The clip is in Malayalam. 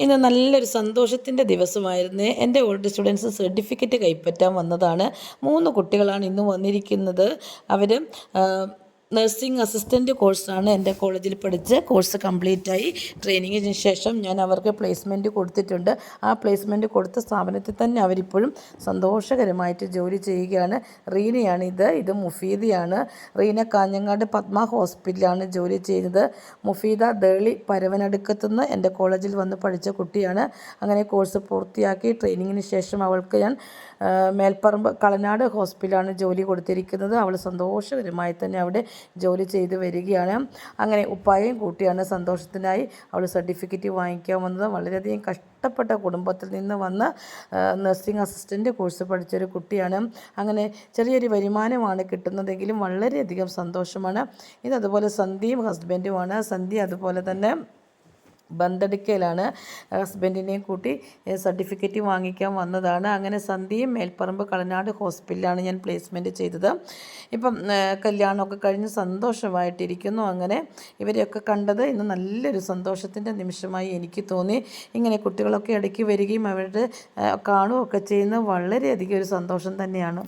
ഇന്ന് നല്ലൊരു സന്തോഷത്തിന്റെ ദിവസമായിരുന്നു. എന്റെ ഓൾഡ് സ്റ്റുഡൻസ് സർട്ടിഫിക്കറ്റ് കൈപ്പറ്റാൻ വന്നതാണ്. മൂന്ന് കുട്ടികളാണ് ഇന്ന് വന്നിരിക്കുന്നത്. അവർ നഴ്സിംഗ് അസിസ്റ്റന്റ് കോഴ്സാണ് എന്റെ കോളേജിൽ പഠിച്ച് കോഴ്സ് കംപ്ലീറ്റ് ആയി. ട്രെയിനിങ്ങിന് ശേഷം ഞാൻ അവർക്ക് പ്ലേസ്മെന്റ് കൊടുത്തിട്ടുണ്ട്. ആ പ്ലേസ്മെന്റ് കൊടുത്ത സ്ഥാപനത്തിൽ തന്നെ അവരിപ്പോഴും സന്തോഷകരമായിട്ട് ജോലി ചെയ്യുകയാണ്. റീനയാണ് ഇത്. മുഫീദയാണ്. റീന കാഞ്ഞങ്ങാട് പത്മ ഹോസ്പിറ്റലാണ് ജോലി ചെയ്യുന്നത്. മുഫീദ ദേളി പരവനടുക്കത്തുനിന്ന് എന്റെ കോളേജിൽ വന്ന് പഠിച്ച കുട്ടിയാണ്. അങ്ങനെ കോഴ്സ് പൂർത്തിയാക്കി ട്രെയിനിങ്ങിന് ശേഷം അവൾക്ക് ഞാൻ മേൽപ്പറമ്പ് കളനാട് ഹോസ്പിറ്റലാണ് ജോലി കൊടുത്തിരിക്കുന്നത്. അവൾ സന്തോഷകരമായി തന്നെ അവിടെ ജോലി ചെയ്ത് വരികയാണ്. അങ്ങനെ ഉപ്പായും കൂട്ടിയാണ് സന്തോഷത്തിനായി അവൾ സർട്ടിഫിക്കറ്റ് വാങ്ങിക്കാൻ വന്നത്. വളരെയധികം കഷ്ടപ്പെട്ട കുടുംബത്തിൽ നിന്ന് വന്ന് നഴ്സിംഗ് അസിസ്റ്റന്റ് കോഴ്സ് പഠിച്ചൊരു കുട്ടിയാണ്. അങ്ങനെ ചെറിയൊരു വരുമാനമാണ് കിട്ടുന്നതെങ്കിലും വളരെയധികം സന്തോഷമാണ്. ഇത് അതുപോലെ സന്ധ്യയും ഹസ്ബൻഡുമാണ്. സന്ധ്യ അതുപോലെ തന്നെ ബന്തെടുക്കയിലാണ് ഹസ്ബൻഡിനെയും കൂട്ടി സർട്ടിഫിക്കറ്റ് വാങ്ങിക്കാൻ വന്നതാണ്. അങ്ങനെ സന്ധ്യയും മേൽപ്പറമ്പ് കളനാട് ഹോസ്പിറ്റലിലാണ് ഞാൻ പ്ലേസ്മെന്റ് ചെയ്തത്. ഇപ്പം കല്യാണമൊക്കെ കഴിഞ്ഞ് സന്തോഷമായിട്ടിരിക്കുന്നു. അങ്ങനെ ഇവരെയൊക്കെ കണ്ടത് ഇന്ന് നല്ലൊരു സന്തോഷത്തിന്റെ നിമിഷമായി എനിക്ക് തോന്നി. ഇങ്ങനെ കുട്ടികളൊക്കെ ഇടയ്ക്ക് വരികയും അവരുടെ കാണുകയൊക്കെ ചെയ്യുന്നത് വളരെയധികം ഒരു സന്തോഷം തന്നെയാണ്.